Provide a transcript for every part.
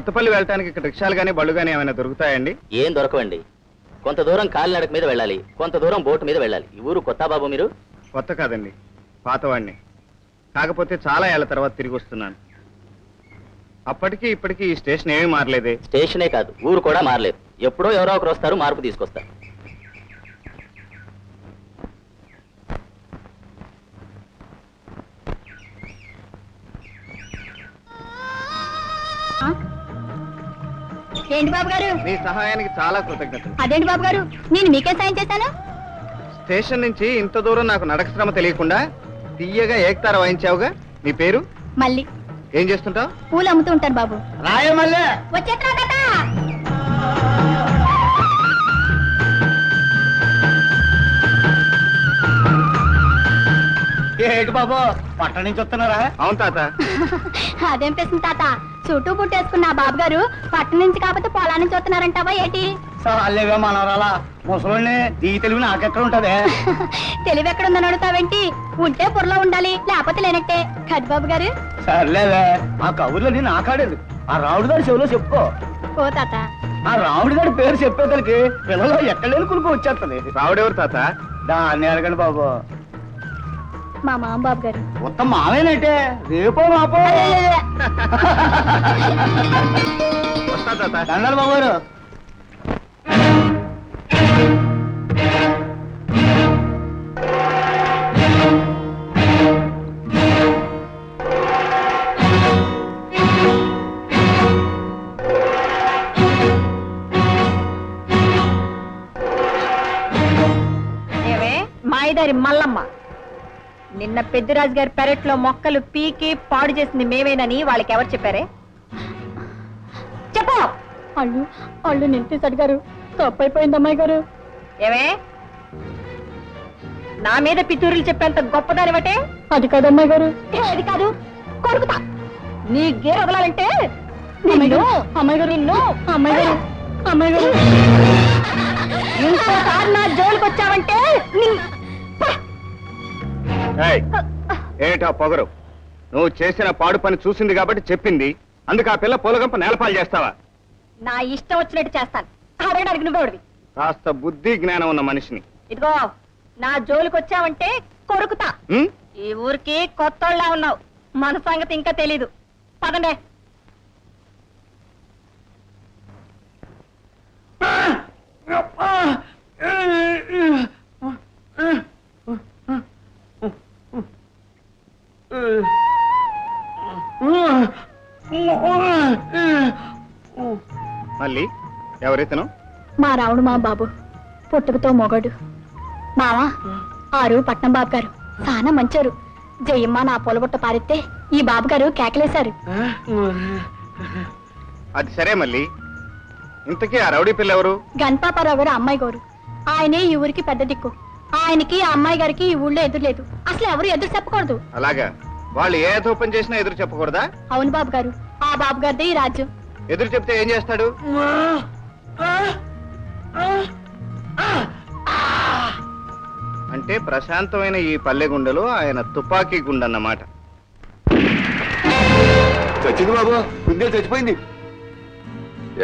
కొత్తపల్లి వెళ్ళటానికి ఇక్కడ రిక్షాలు కానీ బళ్ళు కానీ ఏమైనా దొరుకుతాయండి? ఏం దొరకవండి. కొంత దూరం కాలినడక మీద వెళ్ళాలి. కొంత దూరం బోటు మీద వెళ్ళాలి. ఈ ఊరు కొత్త బాబు మీరు? కొత్త కాదండి. పాతవాడిని. కాకపోతే చాలా ఏళ్ళ తర్వాత తిరిగి వస్తున్నాను. అప్పటికి ఇప్పటికి ఈ స్టేషన్ ఏమీ మారలేదే. స్టేషనే కాదు ఊరు కూడా మారలేదు. ఎప్పుడో ఎవరో ఒకరు వస్తారు మార్పు తీసుకొస్తారు. ఏంటి బాబు గారు? మీ సహాయానికి చాలా కృతజ్ఞతలు. అదేంటి బాబు గారు? నేను మీకే సాయం చేశాను? స్టేషన్ నుంచి ఇంత దూరం నాకు నడక శ్రమ తెలియకుండా తీయగా ఏకతార వాయించావుగా? నీ పేరు? మళ్ళీ. ఏం చేస్తుంటావు? పూలు అమ్ముతూ ఉంటాను బాబు. రాయమల్లే! వచ్చేట్రా కదా ఏంటి బాబు? పట్టణం నుంచి వస్తున్నారా? అవును తాత. అదేం ప్రశ్న తాత? చుట్టూ పుట్టేసుకున్న బాబు గారు పట్టణం నుంచి కాకపోతే పొలా నుంచి వస్తున్నారంటావా ఏంటి? సాలేవే మనవరాలా ముసలోని ఈ తెలివి నాకెక్కడ ఉంటదే? తెలివి ఎక్కడ ఉందని అడుగుతావేంటి? ఉంటే బుర్రలో ఉండాలి లేకపోతే లేనట్టే. కద్ బాబు గారు సర్లేవే ఆ కబుర్లని నాకాడేది ఆ రావుడి గారి చెవిలో చెప్పుకో. ఓ తాత. ఆ రావుడి గారి పేరు చెప్పేదలికి పిల్లలు ఎక్కడ లేని కురుకు వచ్చేస్తుంది రావుడెవరు తాత? దాన్ని అడగండి బాబు. మా మామ బాబు గారు. మొత్తం మావేనంటే రేపో మాపో. దండాలి బాబు గారు మాయదారి మల్లమ్మ. నిన్న పెద్దిరాజు గారి పెరట్లో మొక్కలు పీకి పాడు చేసింది మేమేనని వాళ్ళకి ఎవరు చెప్పారే? చెప్పు! అల్లు అల్లు నిలిపేశాడు గారు తప్పైపోయింది అమ్మాయి గారు. ఏమే? నా మీద పితూరులు చెప్పేంత గొప్పదాని బట్టే అది కాదు అమ్మాయి గారు. అది కాదు. కొడుకుతా. నీ గేర వదలాలంటే అమ్మాయి గారు అమ్మాయి గారు నిన్ను. అమ్మాయి గారు అమ్మాయి గారు. ఇంకోసారి నా జోలికి వచ్చావంటే ఏమిటా పొగరు? నువ్వు చేసిన పాడు పని చూసింది కాబట్టి చెప్పింది. అందుకు ఆ పిల్ల పొలగంప నేలపాలు చేస్తావా? నా ఇష్టం వచ్చినట్టు చేస్తాను. అడగడానికి కాస్త బుద్ధి జ్ఞానం ఉన్న మనిషిని. ఇదిగో నా జోలికి వచ్చావంటే కొరుకుతా? ఈ ఊరికి కొత్తోళ్ళ ఉన్నావు. మన సంగతి ఇంకా తెలీదు. పదండే. మళ్ళీ ఎవరైతేను? మా రావుడు మా బాబు పుట్టుకతో మొగడు. మావా ఆరు పట్నం బాబు గారు చాలా మంచారు. జయమ్మ నా పొలబుట్ట పారితే ఈ బాబు గారు కేకలేశారు. అది సరే మళ్ళీ. ఇంతకీ ఆ రౌడీ పిల్ల ఎవరు గణపాపారావు గారు అమ్మాయి గారు. ఆయనే ఈ ఊరికి పెద్ద దిక్కు. ఆయనకి ఆ అమ్మాయి గారికి ఈ ఊళ్ళో ఎదురు లేదు అసలు ఎవరు ఎదురు చెప్పకూడదు. అలాగా. వాళ్ళు ఏ ధూపం చేసినా ఎదురు చెప్పకూడదా? అవును బాబు గారు ఆ బాబు గారిదే ఈ రాజ్యం. ఎదురు చెప్తే ఏం చేస్తాడు? అంటే ప్రశాంతమైన ఈ పల్లె గుండెలో ఆయన తుపాకీ గుండన్నమాట. చచ్చింది బాబు. కుందే చచ్చిపోయింది.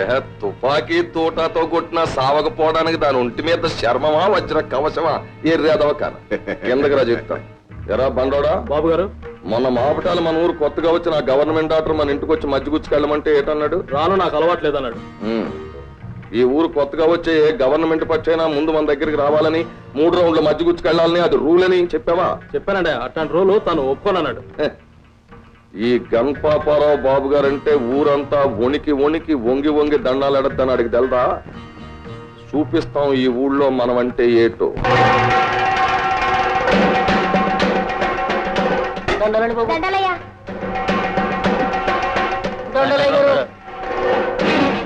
ఏ తుపాకీ తోటతో కొట్టిన సావకపోవడానికి దాని ఒంటి మీద శర్మమా వజ్ర కవచమా? ఎర్రేదవ కాన కిందకి రా చెప్తాను. ఎరా బండోడా? బాబు గారు. మొన్న మాపటాలు మన ఊరు కొత్తగా వచ్చిన గవర్నమెంట్ డాక్టర్ మన ఇంటికి వచ్చి మజ్జిగుచ్చుకెళ్ళమంటే ఏటన్నాడు? రాను నాకు అలవాట్లేదు అన్నాడు. ఈ ఊరు కొత్తగా వచ్చే ఏ గవర్నమెంట్ పచ్చైనా ముందు మన దగ్గరికి రావాలని మూడు రౌండ్ల మజ్జిగుచ్చుకెళ్ళాలని అది రూల్ అని చెప్పావా? చెప్పానండి అట్లాంటి రోజు తను ఒప్పుకోనన్నాడు. ఈ గణపాపారావు బాబు గారంటే ఊరంతా వణికి వణికి వంగి వంగి దండాలు ఎడద్దని అడిగి తెలదా? చూపిస్తాం ఈ ఊళ్ళో మనం అంటే ఏటో. దండలయ్యా.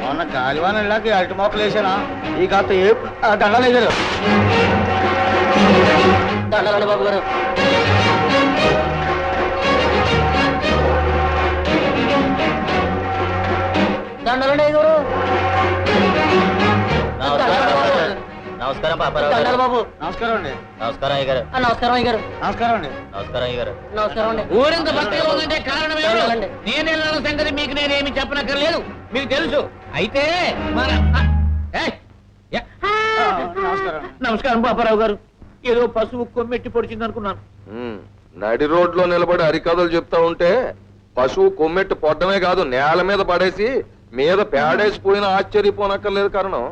మొన్న గాలివాన ఇళ్ళకి అరటి మొక్కలు వేసానా? ఈ కాస్త ఏ దండలేదు బాబు గారు. నమస్కారం నమస్కారం పాపారావు గారు. బాబు. నమస్కారం అండి. నమస్కారం అయ్య గారు. నమస్కారం అయ్య గారు. నమస్కారం అండి. నమస్కారం అయ్య గారు. నమస్కారం అండి. ఊరింత భక్తిగా ఉందంటే కారణం ఎవరు నేను వెళ్ళిన సంగతి మీకు నేనేమి చెప్పనక్కర్లేదు. మీకు తెలుసు. అయితే మన! నమస్కారం. నమస్కారం పాపారావు గారు. ఏదో పశువు కొమ్మెట్టి పొడిచింది అనుకున్నాను. నడి రోడ్లో నిలబడి హరికథలు చెప్తా ఉంటే పశువు కొమ్మెట్టు పొడ్డమే కాదు నేల మీద పడేసి మీద పేడేసిపోయిన ఆశ్చర్యపోనక్కర్లేదు కారణం.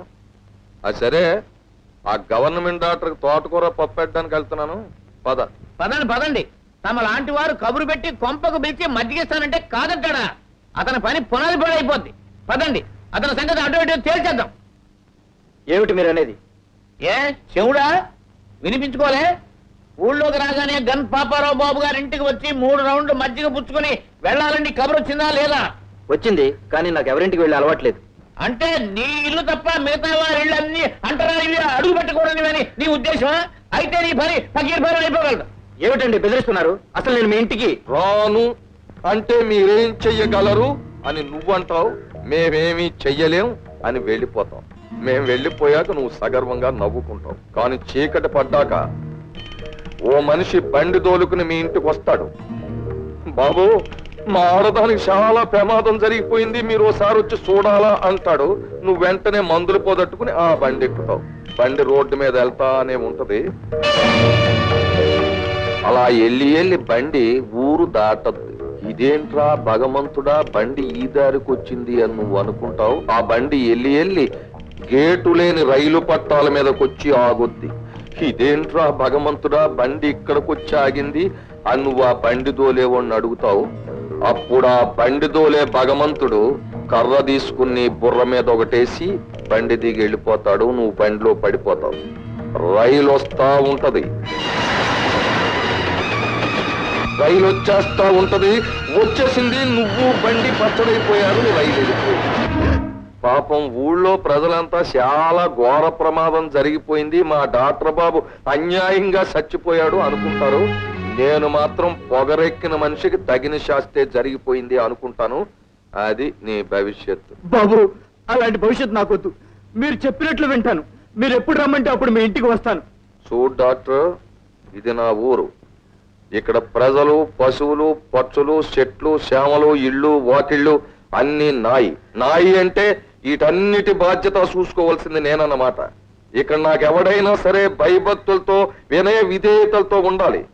అది సరే. ఆ గవర్నమెంట్ డాక్టర్ తోటకూర పప్పు పెట్టడానికి వెళ్తున్నాను. పద. పదండి పదండి. తమ లాంటి వారు కబురు పెట్టి కొంపకు పిలిచి మజ్జిగిస్తానంటే కాదంటాడా? అతని పని పునాది పడి అయిపోద్ది. పదండి అతని సంగతి అటు ఇటు తేల్చేద్దాం. ఏమిటి మీరు అనేది? ఏ? చెవుడా? వినిపించుకోలే? ఊళ్ళోకి రాగానే గన్ పాపారావు బాబు గారి ఇంటికి వచ్చి మూడు రౌండ్లు మజ్జిగ పుచ్చుకొని వెళ్ళాలని కబురు వచ్చిందా లేదా? వచ్చింది కానీ నాకు ఎవరింటికి వెళ్ళి అలవాట్లేదు అంటే నీ ఇల్లు తప్ప మిగతా వారి ఇల్లు అన్ని అంటరానివి అడుగు పెట్టకూడనివని నీ ఉద్దేశమా? అయితే నీ పని పకీర్ పని అయిపోగలదు ఏమిటండి బెదిరిస్తున్నారు? అసలు నేను మీ ఇంటికి రాను. అంటే మీరేం చెయ్యగలరు అని నువ్వంటావు. మేమేమీ చెయ్యలేం అని వెళ్ళిపోతాం. మేం వెళ్ళిపోయాక నువ్వు సగర్వంగా నవ్వుకుంటావు. కానీ చీకటి పడ్డాక ఓ మనిషి బండి దోలుకుని మీ ఇంటికి వస్తాడు. బాబు మా ఆడదానికి చాలా ప్రమాదం జరిగిపోయింది. మీరు ఒకసారి వచ్చి చూడాలా అంటాడు. నువ్వు వెంటనే మందులు పోదట్టుకుని ఆ బండి ఎక్కుతావు. బండి రోడ్డు మీద వెళ్తానే ఉంటది. అలా ఎల్లి ఎల్లి బండి ఊరు దాటద్దు. ఇదేంట్రా భగవంతుడా? బండి ఈ దారికి వచ్చింది అని నువ్వు అనుకుంటావు. ఆ బండి ఎల్లి ఎల్లి గేటు లేని రైలు పట్టాల మీదకొచ్చి ఆగొద్ది. ఇదేంట్రా భగవంతుడా? బండి ఇక్కడికొచ్చి ఆగింది. అని నువ్వు ఆ బండి దోలేవాడిని అడుగుతావు. అప్పుడు ఆ బండి దోలే భగవంతుడు కర్ర తీసుకుని బుర్ర మీద ఒకటేసి బండి దిగి వెళ్ళిపోతాడు నువ్వు బండిలో పడిపోతావు. రైలు వస్తా ఉంటది. రైలు వచ్చేస్తా ఉంటది. వచ్చేసింది నువ్వు బండి పచ్చడైపోయారు రైలు వెళ్ళిపోయింది. పాపం ఊళ్ళో ప్రజలంతా చాలా ఘోర ప్రమాదం జరిగిపోయింది. మా డాక్టర్ బాబు అన్యాయంగా చచ్చిపోయాడు అనుకుంటారు. నేను మాత్రం పొగరెక్కిన మనిషికి తగిన శాస్తే జరిగిపోయింది అనుకుంటాను. అది నీ భవిష్యత్తు. బాబు అలాంటి భవిష్యత్తు నాకొద్దు. మీరు చెప్పినట్లు వింటాను. మీరు ఎప్పుడు రమ్మంటే అప్పుడు మీ ఇంటికి వస్తాను. చూడు డాక్టర్ ఇది నా ఊరు. ఇక్కడ ప్రజలు పశువులు పక్షులు చెట్లు శ్యామలు ఇళ్ళు వాకిళ్ళు అన్ని నాయి. నాయి అంటే వీటన్నిటి బాధ్యత చూసుకోవాల్సింది నేనన్నమాట. ఇక్కడ నాకెవడైనా సరే భయభక్తులతో వినయ విధేయతలతో ఉండాలి.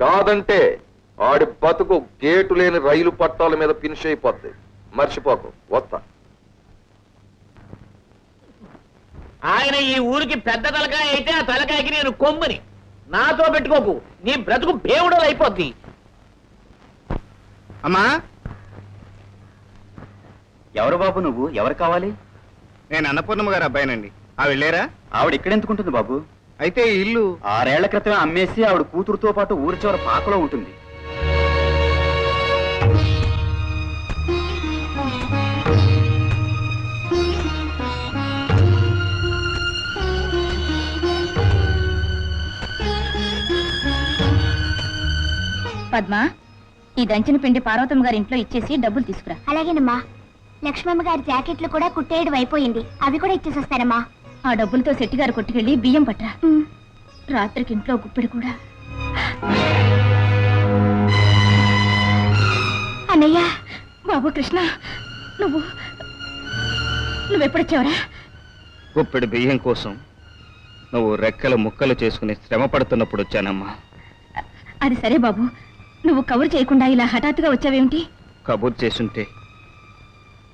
కాదంటే ఆడి బతుకు గేటు లేని రైలు పట్టాల మీద ఫినిష్ అయిపోద్ది. మర్చిపోకు. వస్తా. ఆయన ఈ ఊరికి పెద్ద తలకాయ అయితే ఆ తలకాయకి నేను కొమ్ముని. నాతో పెట్టుకోకు. నీ బ్రతుకు బేవుడలు అయిపోద్ది. అమ్మా? ఎవరు బాబు నువ్వు? ఎవరు కావాలి? నేను అన్నపూర్ణమ్మ గారు అబ్బాయినండి. ఆ వెళ్ళారా ఆవిడ ఎక్కడెందుకుంటుంది బాబు? అయితే ఈ ఇల్లు ఆరేళ్ళ క్రితమే అమ్మేసి ఆవిడ కూతురుతో పాటు ఊరి చివర పాకలో ఉంటుంది. పద్మ ఈ దంచిన పిండి పార్వతమ్మ గారి ఇంట్లో ఇచ్చేసి డబ్బులు తీసుకురా. అలాగేనమ్మా. లక్ష్మమ్మ గారి జాకెట్లు కూడా కుట్టేయడం అయిపోయింది. అవి కూడా ఇచ్చేసి వస్తానమ్మా ఆ డబ్బులతో శెట్టి గారు కొట్టుకెళ్ళి బియ్యం పట్టరా. రాత్రికి ఇంట్లో గుప్పిడి కూడా. అన్నయ్య. బాబు కృష్ణ నువ్వు నువ్వెప్పుడొచ్చావరా? గుప్పెడు బియ్యం కోసం నువ్వు రెక్కలు ముక్కలు చేసుకుని శ్రమ పడుతున్నప్పుడు వచ్చానమ్మా. అది సరే బాబు నువ్వు కవర్ చేయకుండా ఇలా హఠాత్తుగా వచ్చావేమిటి? కబుర్ చేసుంటే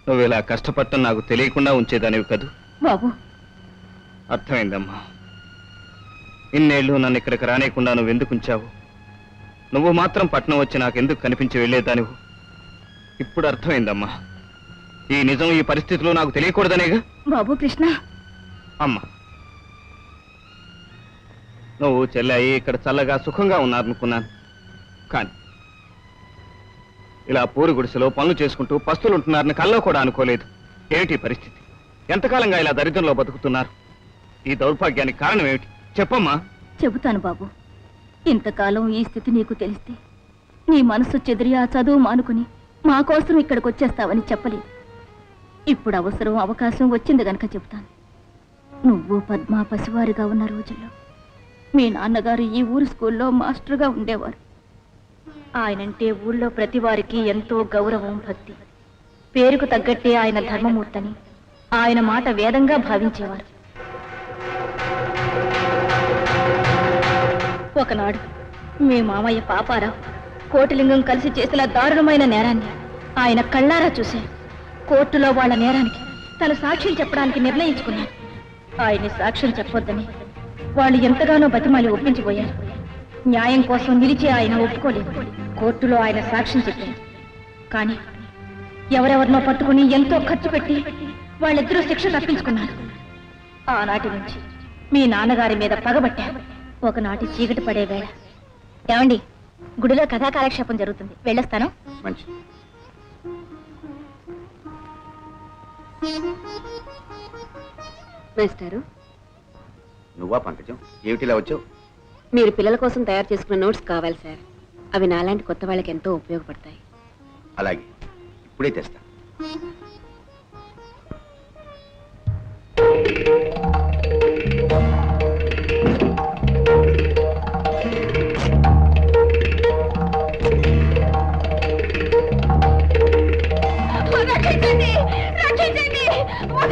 నువ్వు ఇలా కష్టపడటం నాకు తెలియకుండా ఉంచేదానివి కదూ? బాబు అర్థమైందమ్మా. ఇన్నేళ్ళు నన్ను ఇక్కడికి రానేకుండా నువ్వు ఎందుకు ఉంచావు? నువ్వు మాత్రం పట్నం వచ్చి నాకెందుకు కనిపించి వెళ్ళేదానివు? ఇప్పుడు అర్థమైందమ్మా. ఈ నిజం ఈ పరిస్థితిలో నాకు తెలియకూడదనేగా? బాబు కృష్ణ. అమ్మా. నువ్వు చెల్లాయి ఇక్కడ చల్లగా సుఖంగా ఉన్నారనుకున్నాను. కానీ ఇలా పూరి గుడిసెలో పనులు చేసుకుంటూ పస్తులు ఉంటున్నారని కల్లో కూడా అనుకోలేదు. ఏమిటి పరిస్థితి? ఎంతకాలంగా ఇలా దరిద్రంలో బతుకుతున్నారు? ఈ దౌర్భాగ్యానికి కారణం ఏమిటి? చెప్పమ్మా. చెబుతాను బాబు. ఇంతకాలం ఈ స్థితి నీకు తెలిస్తే నీ మనసు చెదిరి ఆ చదువు మానుకుని మా కోసం ఇక్కడికి వచ్చేస్తావని చెప్పలేదు. ఇప్పుడు అవసరం అవకాశం వచ్చింది గనక చెబుతాను. నువ్వు పద్మ పసివారిగా ఉన్న రోజుల్లో మీ నాన్నగారు ఈ ఊరు స్కూల్లో మాస్టర్గా ఉండేవారు. ఆయనంటే ఊళ్ళో ప్రతి వారికి ఎంతో గౌరవం భక్తి. పేరుకు తగ్గట్టే ఆయన ధర్మమూర్తని ఆయన మాట వేదంగా భావించేవారు. ఒకనాడు మీ మామయ్య పాపారావు కోటిలింగం కలిసి చేసిన దారుణమైన నేరాన్ని ఆయన కళ్ళారా చూశారు కోర్టులో వాళ్ళ నేరానికి తను సాక్ష్యం చెప్పడానికి నిర్ణయించుకున్నాను ఆయన్ని సాక్ష్యం చెప్పొద్దని వాళ్ళు ఎంతగానో బతిమాలి ఒప్పించిపోయారు. న్యాయం కోసం నిలిచి ఆయన ఒప్పుకోలేదు. కోర్టులో ఆయన సాక్ష్యం చెప్పారు. కానీ ఎవరెవరినో పట్టుకుని ఎంతో ఖర్చు పెట్టి వాళ్ళిద్దరూ శిక్ష తప్పించుకున్నారు. ఆనాటి నుంచి మీ నాన్నగారి మీద పగబట్టారు. ఒకనాటి చీకటి పడే వేళ. ఏమండి గుడిలో కథా కాలక్షేపం జరుగుతుంది. వెళ్ళొస్తాను. మంచి మాస్టారు. నువ్వా పంకజం? ఏమిటిలా వచ్చావు? మీరు పిల్లల కోసం తయారు చేసుకున్న నోట్స్ కావాలి సార్. అవి నాలాంటి కొత్త వాళ్ళకి ఎంతో ఉపయోగపడతాయి. అలాగే. ఇప్పుడే తెస్తా.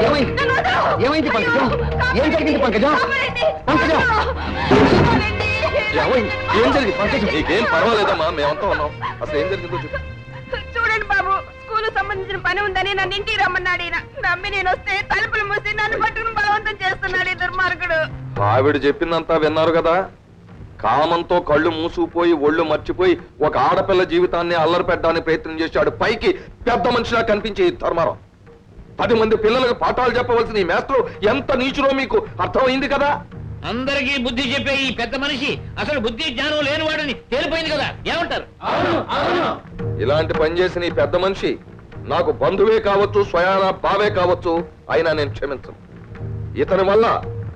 ఏమైంది? పంకజం? ఏం జరిగింది పంకజం? పంకజం! ఏమైంది? ఏం జరిగింది పంకజం? నీకేం పర్వాలేదమ్మా మేమంతా ఉన్నాం. అసలు ఏం జరిగిందో చెప్పు. చూడండి బాబు స్కూల్ సంబంధించిన పని ఉందని నన్ను ఇంటికి రమ్మన్నాడు ఈయన. నమ్మి నేను వస్తే తలుపులు మూసి నన్ను పట్టుకుని బలవంతం చేస్తున్నాడు ఈ దుర్మార్గుడు. ఆవిడ చెప్పిందంతా విన్నారు కదా? కామంతో కళ్ళు మూసుకుపోయి ఒళ్ళు మర్చిపోయి ఒక ఆడపిల్ల జీవితాన్ని అల్లరి పెట్టడానికి ప్రయత్నం చేశాడు. పైకి పెద్ద మనిషిలా కనిపించే ధర్మారావు. పది మంది పిల్లలకు పాఠాలు చెప్పవలసిన ఈ మేస్త్రు ఎంత నీచులో మీకు అర్థమైంది కదా? అందరికీ బుద్ధి చెప్పే ఈ పెద్ద మనిషి అసలు బుద్ధి జ్ఞానం లేనివాడని తేలిపోయింది కదా. ఏమంటారు? ఇలాంటి పని చేసిన ఈ పెద్ద మనిషి నాకు బంధువే కావచ్చు స్వయాన బావే కావచ్చు అయినా నేను క్షమించను. ఇతని వల్ల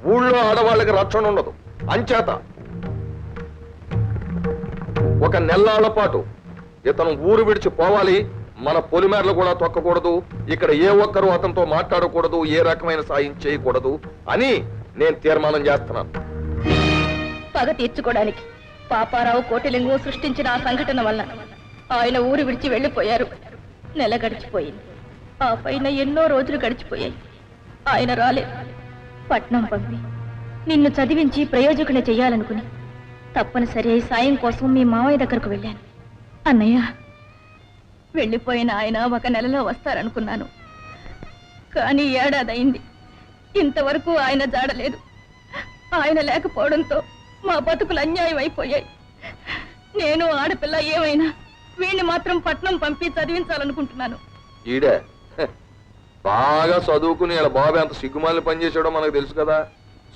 ఊళ్ళో ఆడవాళ్ళకి రక్షణ ఉండదు. అంచేత ఒక నెల్లాళ్ళ పాటు ఇతను ఊరు విడిచి పోవాలి మన పొలిమేరలు కూడా తొక్కకూడదు ఇక్కడ ఏ ఒక్కరూ అతనితో మాట్లాడకూడదు ఏ రకమైన సాయం చేయకూడదు అని నేను తీర్మానం చేస్తున్నాను. పగ తీర్చుకోవడానికి పాపారావు కోటిలింగం సృష్టించిన ఆ సంఘటన వల్ల ఆయన ఊరు విడిచి వెళ్ళిపోయారు. నెల గడిచిపోయింది. ఆ పైన ఎన్నో రోజులు గడిచిపోయాయి. ఆయన రాలేదు. పట్నం పంపి. నిన్ను చదివించి ప్రయోజకుని చెయ్యాలనుకుని తప్పనిసరి అయి సాయం కోసం మీ మావయ్య దగ్గరకు వెళ్ళాను. అన్నయ్య వెళ్ళిపోయిన ఆయన ఒక నెలలో వస్తారనుకున్నాను. కానీ ఏడాదైంది ఇంతవరకు ఆయన జాడలేదు. ఆయన లేకపోవడంతో మా బతుకులు అన్యాయం అయిపోయాయి. నేను ఆడపిల్ల ఏమైనా వీణ్ణి మాత్రం పట్నం పంపి చదివించాలనుకుంటున్నాను. ఈడే. బాగా చదువుకుని ఇలా బాబు ఎంత సిగ్గుమాలిన పని చేసాడో మనకు తెలుసు కదా.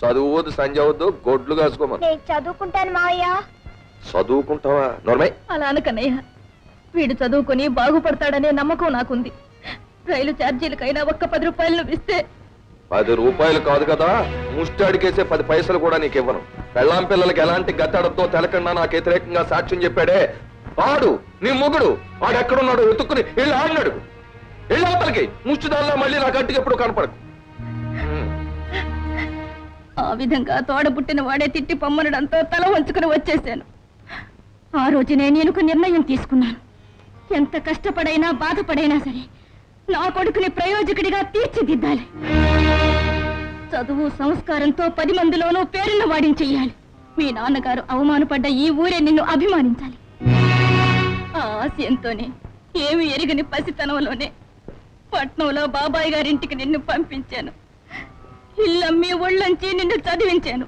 చదువు వద్దు సంజ వద్దు గొడ్లు కాసుకోమని. చదువుకుంటాను మావయ్య. చదువుకుంటావా? నోర్మై. అలా అనకన్నయ్య. వీడు చదువుకొని బాగుపడతాడనే నమ్మకం నాకుంది. రైలు ఛార్జీలకైనా ఒక్క పది రూపాయలు ఇస్తే. పది రూపాయలు కాదు కదా ముష్టి అడిగేసే పది పైసలు కూడా నీకు ఇవ్వను పెళ్ళాం పిల్లలకి ఎలాంటి గత్తడతో తెలకుండా నాకు వ్యతిరేకంగా సాక్ష్యం చెప్పాడే. వాడు నీ మొగుడు వాడు ఎక్కడున్నాడు వెతుక్కుని వెళ్ళి ఆడినాడు. వెళ్ళి అవతలకి ముష్టిదాల్లో మళ్ళీ నాకు గట్టిగా ఎప్పుడు కనపడకు. ఆ విధంగా తోడబుట్టిన వాడే తిట్టి పొమ్మనడంతో తల వంచుకుని వచ్చేసాను. ఆ రోజునే నేను ఒక నిర్ణయం తీసుకున్నాను. ఎంత కష్టపడైనా బాధపడైనా సరే నా కొడుకుని ప్రయోజకుడిగా తీర్చిదిద్దాలి. చదువు సంస్కారంతో పది మందిలోనూ పేరున్న వాడిని చెయ్యాలి మీ నాన్నగారు అవమానపడ్డ ఈ ఊరే నిన్ను అభిమానించాలి. ఆ ఆశయంతోనే ఏమి ఎరిగని పసితనంలోనే పట్నంలో బాబాయ్ గారింటికి నిన్ను పంపించాను. ఇల్లమ్మి ఒళ్ళంచి నిన్ను చదివించాను.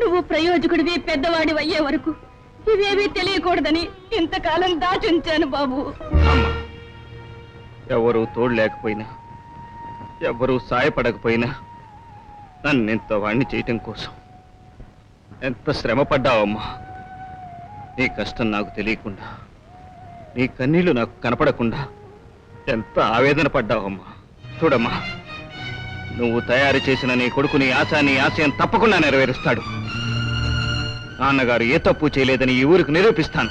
నువ్వు ప్రయోజకుడివి పెద్దవాడి అయ్యే వరకు ఇవేవీ తెలియకూడదని ఇంతకాలం దాచుంచాను బాబు. అమ్మా ఎవరూ తోడు లేకపోయినా ఎవరూ సాయపడకపోయినా నన్ను ఇంత వాణ్ణి చేయటం కోసం ఎంత శ్రమ పడ్డావమ్మా నీ కష్టం నాకు తెలియకుండా నీ కన్నీళ్ళు నాకు కనపడకుండా ఎంత ఆవేదన పడ్డావమ్మా? చూడమ్మా నువ్వు తయారు చేసిన నీ కొడుకుని ఆశ నీ ఆశయం తప్పకుండా నెరవేరుస్తాడు. నాన్నగారు ఏ తప్పు చేయలేదని ఈ ఊరికి నిరూపిస్తాను.